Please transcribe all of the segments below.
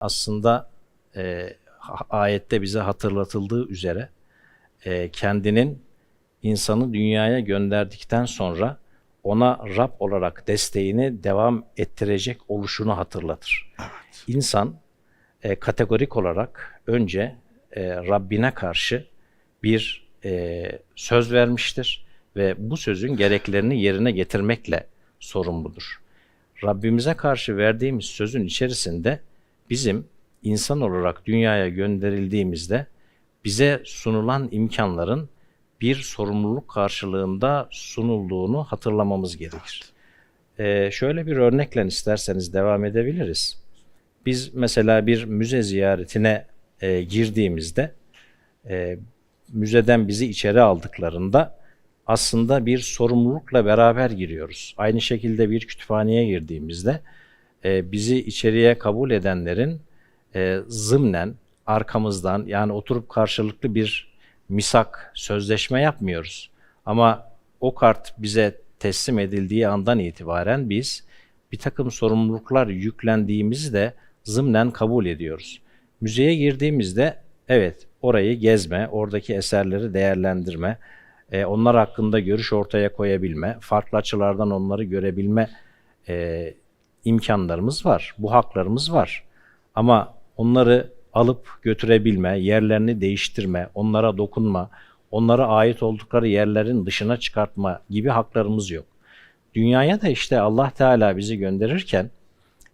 aslında e, ayette bize hatırlatıldığı üzere e, kendinin insanı dünyaya gönderdikten sonra ona Rab olarak desteğini devam ettirecek oluşunu hatırlatır. İnsan e, kategorik olarak önce e, Rabbine karşı bir e, söz vermiştir ve bu sözün gereklerini yerine getirmekle sorumludur. Rabbimize karşı verdiğimiz sözün içerisinde bizim insan olarak dünyaya gönderildiğimizde bize sunulan imkanların bir sorumluluk karşılığında sunulduğunu hatırlamamız gerekir. Ee, şöyle bir örnekle isterseniz devam edebiliriz. Biz mesela bir müze ziyaretine e, girdiğimizde e, müzeden bizi içeri aldıklarında aslında bir sorumlulukla beraber giriyoruz. Aynı şekilde bir kütüphaneye girdiğimizde e, bizi içeriye kabul edenlerin e, zımnen arkamızdan yani oturup karşılıklı bir misak, sözleşme yapmıyoruz. Ama o kart bize teslim edildiği andan itibaren biz bir takım sorumluluklar yüklendiğimizi de zımnen kabul ediyoruz. Müzeye girdiğimizde evet orayı gezme, oradaki eserleri değerlendirme, e, onlar hakkında görüş ortaya koyabilme, farklı açılardan onları görebilme e, imkanlarımız var, bu haklarımız var. Ama onları alıp götürebilme, yerlerini değiştirme, onlara dokunma, onlara ait oldukları yerlerin dışına çıkartma gibi haklarımız yok. Dünyaya da işte Allah Teala bizi gönderirken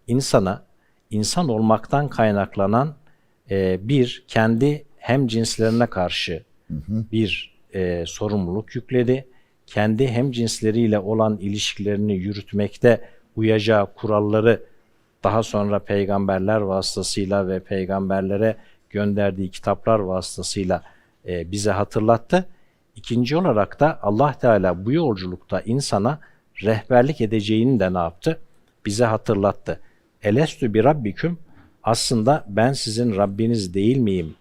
insana insan olmaktan kaynaklanan e, bir kendi hem cinslerine karşı bir e, sorumluluk yükledi. Kendi hem cinsleriyle olan ilişkilerini yürütmekte uyacağı kuralları daha sonra peygamberler vasıtasıyla ve peygamberlere gönderdiği kitaplar vasıtasıyla e, bize hatırlattı. İkinci olarak da Allah Teala bu yolculukta insana rehberlik edeceğini de ne yaptı? Bize hatırlattı. Elestü bir rabbiküm aslında ben sizin Rabbiniz değil miyim?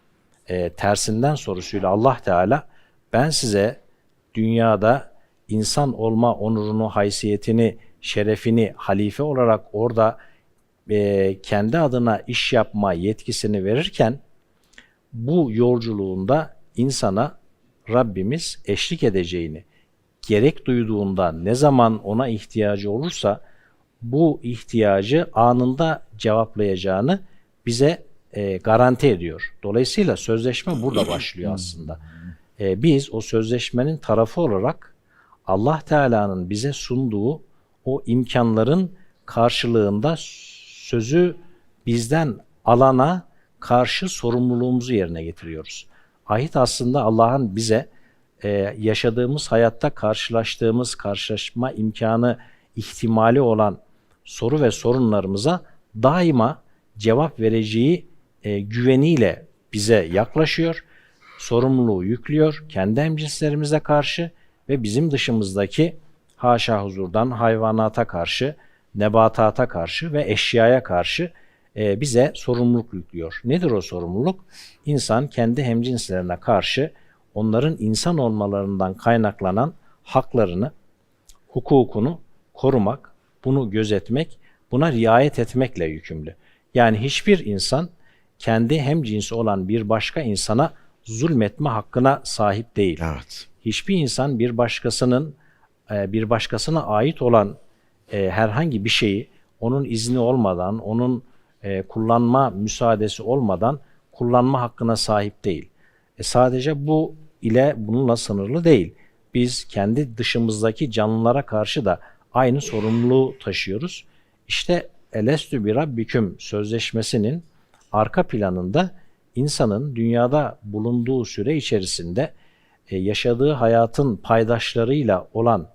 E, tersinden sorusuyla Allah Teala ben size dünyada insan olma onurunu, haysiyetini, şerefini halife olarak orada e, kendi adına iş yapma yetkisini verirken bu yolculuğunda insana Rabbimiz eşlik edeceğini, gerek duyduğunda ne zaman ona ihtiyacı olursa bu ihtiyacı anında cevaplayacağını bize e, garanti ediyor. Dolayısıyla sözleşme burada başlıyor aslında. E, biz o sözleşmenin tarafı olarak Allah Teala'nın bize sunduğu o imkanların karşılığında sözü bizden alana karşı sorumluluğumuzu yerine getiriyoruz. Ahit aslında Allah'ın bize e, yaşadığımız hayatta karşılaştığımız karşılaşma imkanı ihtimali olan soru ve sorunlarımıza daima cevap vereceği e, güveniyle bize yaklaşıyor, sorumluluğu yüklüyor kendi hemcinslerimize karşı ve bizim dışımızdaki haşa huzurdan hayvanata karşı, nebatata karşı ve eşyaya karşı e, bize sorumluluk yüklüyor. Nedir o sorumluluk? İnsan kendi hemcinslerine karşı onların insan olmalarından kaynaklanan haklarını, hukukunu korumak, bunu gözetmek, buna riayet etmekle yükümlü. Yani hiçbir insan kendi hem cinsi olan bir başka insana zulmetme hakkına sahip değil. Evet. Hiçbir insan bir başkasının bir başkasına ait olan e, herhangi bir şeyi onun izni olmadan, onun e, kullanma müsaadesi olmadan kullanma hakkına sahip değil. E, sadece bu ile bununla sınırlı değil. Biz kendi dışımızdaki canlılara karşı da aynı sorumluluğu taşıyoruz. İşte Elestü bir Rabbiküm sözleşmesinin arka planında insanın dünyada bulunduğu süre içerisinde e, yaşadığı hayatın paydaşlarıyla olan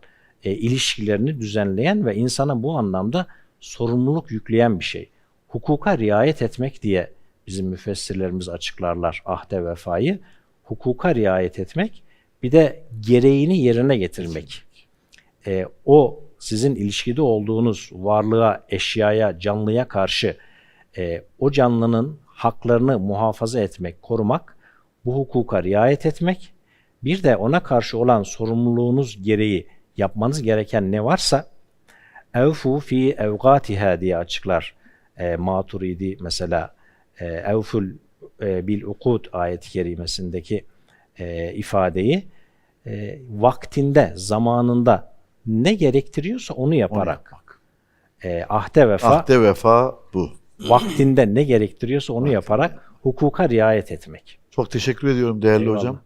e, ilişkilerini düzenleyen ve insana bu anlamda sorumluluk yükleyen bir şey. Hukuka riayet etmek diye bizim müfessirlerimiz açıklarlar ahde vefayı. Hukuka riayet etmek bir de gereğini yerine getirmek. E, o sizin ilişkide olduğunuz varlığa, eşyaya, canlıya karşı e, o canlının haklarını muhafaza etmek, korumak, bu hukuka riayet etmek, bir de ona karşı olan sorumluluğunuz gereği yapmanız gereken ne varsa evfu fi evgatiha diye açıklar e, Maturidi mesela e, evful e, bil ukud ayet-i kerimesindeki e, ifadeyi e, vaktinde, zamanında ne gerektiriyorsa onu Onu yaparak yapmak. e, ahde vefa Ahde vefa bu. vaktinde ne gerektiriyorsa onu yaparak hukuka riayet etmek. Çok teşekkür ediyorum değerli Eyvallah. hocam.